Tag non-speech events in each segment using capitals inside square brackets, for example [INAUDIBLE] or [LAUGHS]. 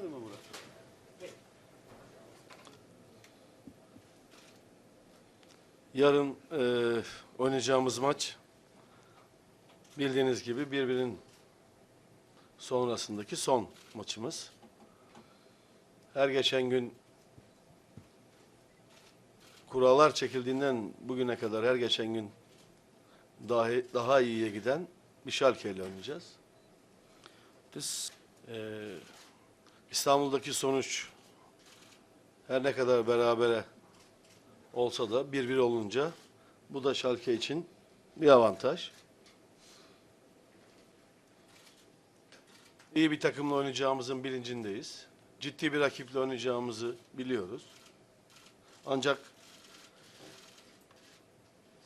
Gelmedi mi Murat? Yarın e, oynayacağımız maç bildiğiniz gibi birbirinin sonrasındaki son maçımız. Her geçen gün kurallar çekildiğinden bugüne kadar her geçen gün dahi, daha iyiye giden bir Schalke ile oynayacağız. Biz e, İstanbul'daki sonuç her ne kadar berabere olsa da 1-1 olunca bu da Schalke için bir avantaj. İyi bir takımla oynayacağımızın bilincindeyiz. Ciddi bir rakiple oynayacağımızı biliyoruz. Ancak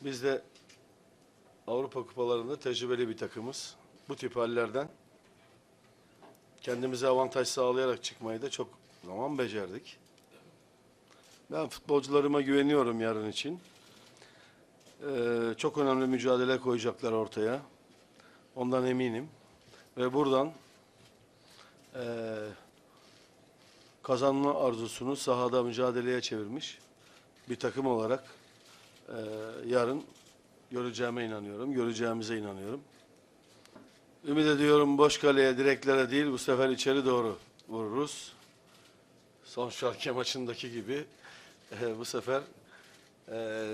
biz de Avrupa kupalarında tecrübeli bir takımız. Bu tip hallerden kendimize avantaj sağlayarak çıkmayı da çok zaman becerdik. Ben futbolcularıma güveniyorum yarın için. Ee, çok önemli mücadele koyacaklar ortaya. Ondan eminim. Ve buradan eee, kazanma arzusunu sahada mücadeleye çevirmiş bir takım olarak eee, yarın göreceğime inanıyorum. Göreceğimize inanıyorum. Ümit ediyorum boş kaleye, direklere değil bu sefer içeri doğru vururuz. Son Şalke maçındaki gibi e, [LAUGHS] bu sefer e,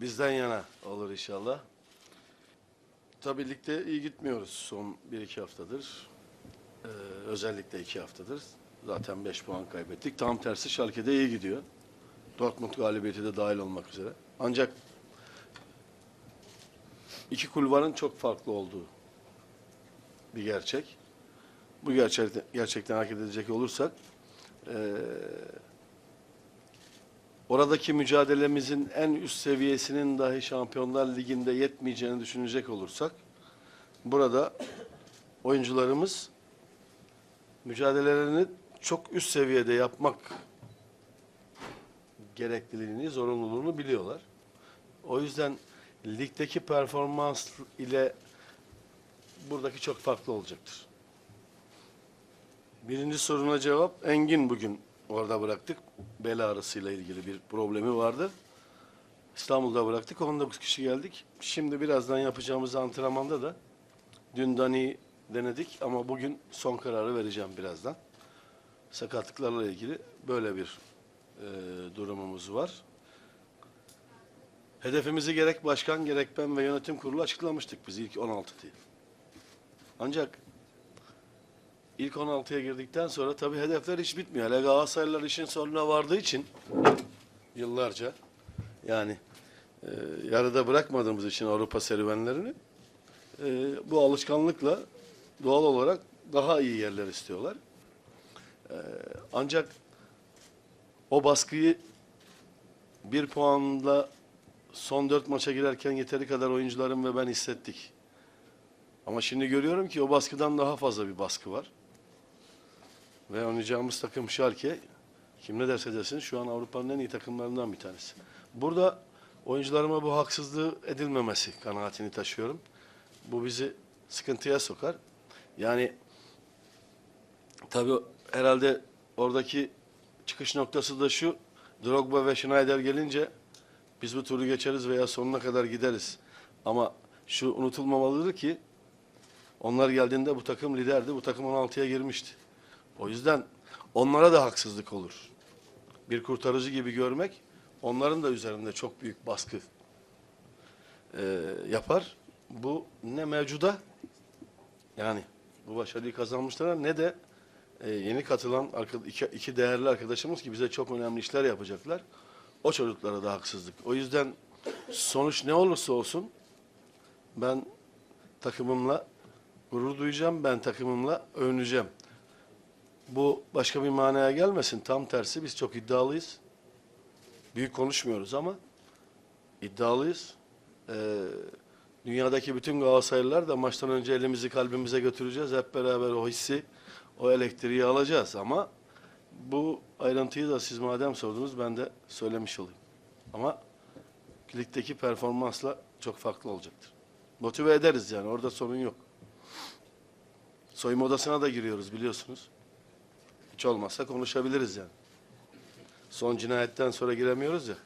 bizden yana olur inşallah. Tabii ligde iyi gitmiyoruz son 1-2 haftadır. E, özellikle 2 haftadır. Zaten 5 puan kaybettik. Tam tersi Schalke'de iyi gidiyor. Dortmund galibiyeti de dahil olmak üzere. Ancak iki kulvarın çok farklı olduğu bir gerçek. Bu gerçekten, gerçekten hareket edecek olursak eee, oradaki mücadelemizin en üst seviyesinin dahi Şampiyonlar Ligi'nde yetmeyeceğini düşünecek olursak burada oyuncularımız mücadelelerini çok üst seviyede yapmak gerekliliğini, zorunluluğunu biliyorlar. O yüzden ligdeki performans ile buradaki çok farklı olacaktır. Birinci soruna cevap Engin bugün orada bıraktık. Bel ağrısıyla ilgili bir problemi vardı. İstanbul'da bıraktık. 19 kişi geldik. Şimdi birazdan yapacağımız antrenmanda da dün Dani denedik ama bugün son kararı vereceğim birazdan. Sakatlıklarla ilgili böyle bir e, durumumuz var. Hedefimizi gerek başkan gerek ben ve yönetim kurulu açıklamıştık biz ilk 16 diye. Ancak ilk 16'ya girdikten sonra tabii hedefler hiç bitmiyor. Hele Galatasaraylılar işin sonuna vardığı için yıllarca yani e, yarıda bırakmadığımız için Avrupa serüvenlerini e, bu alışkanlıkla doğal olarak daha iyi yerler istiyorlar. E, ancak o baskıyı bir puanla son dört maça girerken yeteri kadar oyuncularım ve ben hissettik. Ama şimdi görüyorum ki o baskıdan daha fazla bir baskı var. Ve oynayacağımız takım Schalke, kim ne derse desin şu an Avrupa'nın en iyi takımlarından bir tanesi. Burada oyuncularıma bu haksızlığı edilmemesi kanaatini taşıyorum. Bu bizi sıkıntıya sokar. Yani tabii herhalde oradaki çıkış noktası da şu. Drogba ve Schneider gelince biz bu turu geçeriz veya sonuna kadar gideriz. Ama şu unutulmamalıdır ki onlar geldiğinde bu takım liderdi. Bu takım 16'ya girmişti. O yüzden onlara da haksızlık olur. Bir kurtarıcı gibi görmek onların da üzerinde çok büyük baskı e, yapar. Bu ne mevcuda yani bu başarıyı kazanmışlara ne de e, yeni katılan iki, iki değerli arkadaşımız ki bize çok önemli işler yapacaklar. O çocuklara da haksızlık. O yüzden sonuç ne olursa olsun ben takımımla gurur duyacağım. Ben takımımla övüneceğim. Bu başka bir manaya gelmesin. Tam tersi biz çok iddialıyız. Büyük konuşmuyoruz ama iddialıyız. Ee, dünyadaki bütün Galatasaraylılar da maçtan önce elimizi kalbimize götüreceğiz. Hep beraber o hissi, o elektriği alacağız ama bu ayrıntıyı da siz madem sordunuz ben de söylemiş olayım. Ama ligdeki performansla çok farklı olacaktır. Motive ederiz yani orada sorun yok. Soyunma odasına da giriyoruz biliyorsunuz. Hiç olmazsa konuşabiliriz yani. Son cinayetten sonra giremiyoruz ya.